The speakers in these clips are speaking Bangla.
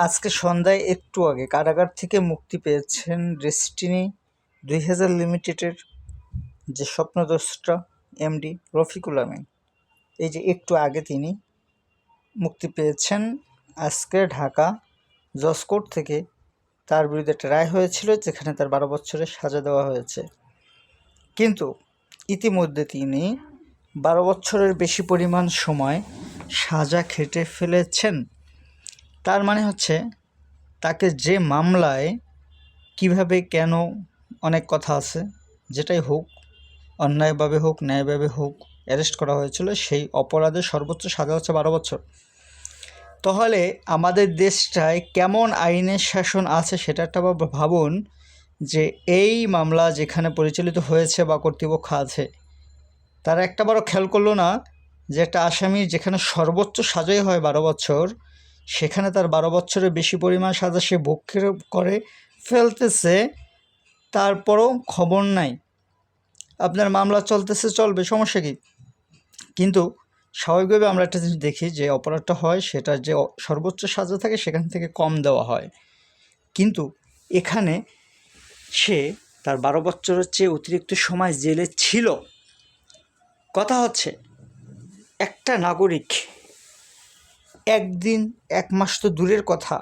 আজকে সন্ধ্যায় একটু আগে কারাগার থেকে মুক্তি পেয়েছেন ডেস্টিনি দুই হাজার লিমিটেডের যে স্বপ্নদ্রষ্টা এমডি রফিকুল আমিন। এই যে একটু আগে তিনি মুক্তি পেয়েছেন, আজকে ঢাকা জসকোর্ট থেকে তার বিরুদ্ধে একটা রায় হয়েছিল যেখানে তার বারো বছরের সাজা দেওয়া হয়েছে। কিন্তু ইতিমধ্যে তিনি বারো বছরের বেশি পরিমাণ সময় সাজা খেটে ফেলেছেন। তার মানে হচ্ছে তাকে যে মামলায় কীভাবে কেন অনেক কথা আছে, যেটাই হোক, অন্যায়ভাবে হোক, ন্যায়ভাবে হোক, অ্যারেস্ট করা হয়েছিল, সেই অপরাধের সর্বোচ্চ সাজা হচ্ছে বারো বছর। তাহলে আমাদের দেশটায় কেমন আইনের শাসন আছে সেটা একটা বা ভাবুন যে এই মামলা যেখানে পরিচালিত হয়েছে বা কর্তৃপক্ষ আছে, তারা একটা বড় খেয়াল করল না যে একটা আসামি যেখানে সর্বোচ্চ সাজাই হয় বারো বছর সেখানে তার বারো বছরের বেশি পরিমাণ সাজা সে ভোগ করে ফেলতেছে, তারপরও খবর নাই। আপনার মামলা চলতেছে, চলবে, সমস্যা কী? কিন্তু স্বাভাবিকভাবে আমরা একটা জিনিস দেখি যে অপরাধটা হয়, সেটা যে সর্বোচ্চ সাজা থাকে, সেখান থেকে কম দেওয়া হয়। কিন্তু এখানে সে তার বারো বছরের চেয়ে অতিরিক্ত সময় জেলে ছিল। কথা হচ্ছে, একটা নাগরিক একদিন, এক মাস তো দূরের কথা,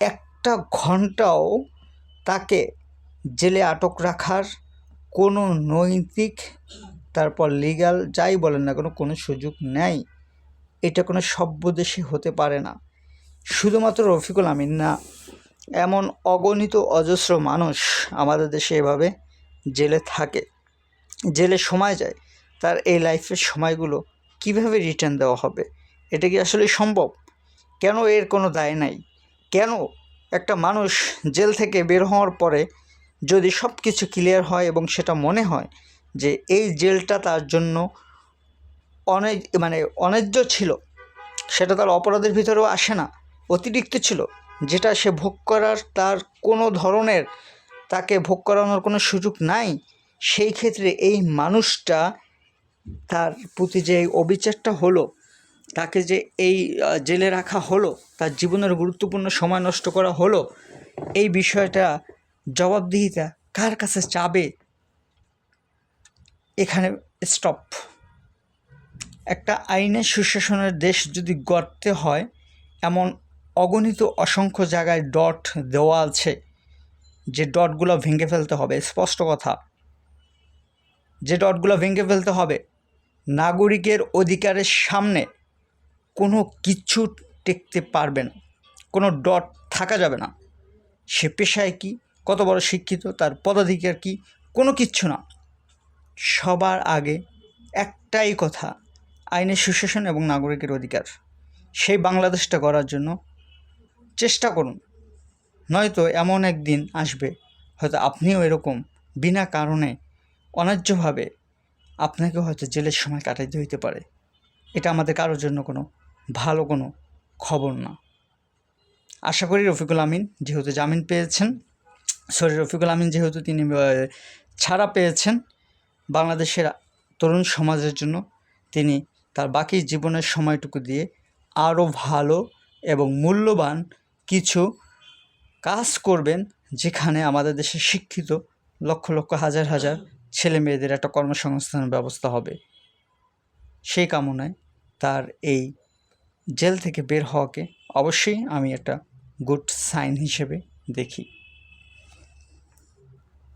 একটা ঘন্টাও তাকে জেলে আটক রাখার কোনো নৈতিক, তারপর লিগ্যাল যাই বলেন না কোনো কোনো সুযোগ নেই। এটা কোনো সভ্য দেশে হতে পারে না। শুধুমাত্র রফিকুল আমিন না, এমন অগণিত অজস্র মানুষ আমাদের দেশে এভাবে জেলে থাকে। জেলে সময় যায়, তার এই লাইফের সময়গুলো কীভাবে রিটার্ন দেওয়া হবে? এটা কি আসলে সম্ভব? কেন এর কোনো দায় নাই? কেন একটা মানুষ জেল থেকে বের হওয়ার পরে যদি সব কিছু ক্লিয়ার হয় এবং সেটা মনে হয় যে এই জেলটা তার জন্য অনেক মানে অন্যায্য ছিল, সেটা তার অপরাধের ভিতরেও আসে না, অতিরিক্ত ছিল, যেটা সে ভোগ করার তার কোনো ধরনের, তাকে ভোগ করানোর কোনো সুযোগ নাই, সেই ক্ষেত্রে এই মানুষটা তার প্রতি যে অবিচারটা হলো তাকে যে এই জেলে রাখা হলো, তার জীবনের গুরুত্বপূর্ণ সময় নষ্ট করা হলো, এই বিষয়টা জবাবদিহিতা কার কাছে চাবে? এখানে স্টপ একটা আইনের সুশাসনের দেশ যদি গড়তে হয়, এমন অগণিত অসংখ্য জায়গায় ডট দেওয়া আছে, যে ডটগুলো ভেঙে ফেলতে হবে, স্পষ্ট কথা। যে ডটগুলো ভেঙে ফেলতে হবে, নাগরিকের অধিকারের সামনে কোনো কিছু টেকতে পারবে না, কোনো ডট থাকা যাবে না। সে পেশায় কি? কত বড় শিক্ষিত, তার পদাধিকার কি? কোনো কিচ্ছু না। সবার আগে একটাই কথা, আইনের সুশাসন এবং নাগরিকের অধিকার। সেই বাংলাদেশটা করার জন্য চেষ্টা করুন। নয়তো এমন একদিন আসবে, হয়তো আপনিও এরকম বিনা কারণে অন্যায্যভাবে আপনাকে হয়তো জেলের সময় কাটাইতে হইতে পারে। এটা আমাদের কারোর জন্য কোনো ভালো কোনো খবর না। আশা করি রফিকুল আমিন যেহেতু জামিন পেয়েছেন, সরি রফিকুল আমিন যেহেতু তিনি ছাড়া পেয়েছেন, বাংলাদেশের তরুণ সমাজের জন্য তিনি তার বাকি জীবনের সময়টুকু দিয়ে আরও ভালো এবং মূল্যবান কিছু কাজ করবেন, যেখানে আমাদের দেশে শিক্ষিত লক্ষ লক্ষ হাজার হাজার ছেলে মেয়েদের একটা কর্মসংস্থানের ব্যবস্থা হবে। সেই কামনায় তার এই জেল থেকে বের হওয়াকে অবশ্যই আমি একটা গুড সাইন হিসেবে দেখি।